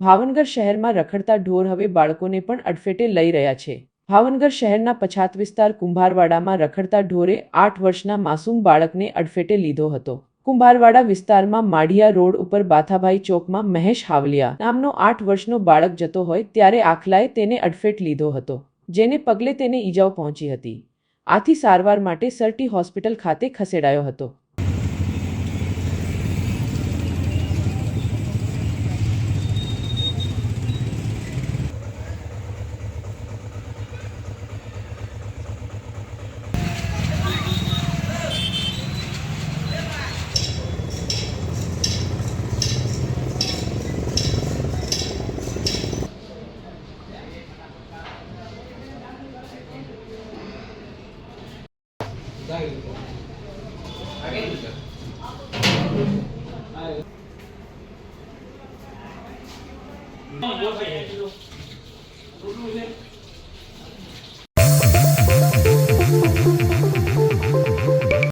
ભાવનગર શહેરમાં રખડતા ઢોર હવે બાળકોને પણ અડફેટે લઈ રહ્યા છે. ભાવનગર શહેરના પછાત વિસ્તાર કુંભારવાડામાં રખડતા ઢોરે આઠ વર્ષના માસૂમ બાળકને અડફેટે લીધો હતો. કુંભારવાડા વિસ્તારમાં માઢિયા રોડ ઉપર બાથાભાઈ ચોકમાં મહેશ હાવલિયા નામનો આઠ વર્ષનો બાળક જતો હોય ત્યારે આખલાએ તેને અડફેટ લીધો હતો, જેને પગલે તેને ઈજાઓ પહોંચી હતી. આથી સારવાર માટે સરટી હોસ્પિટલ ખાતે ખસેડાયો હતો. કેટલું છે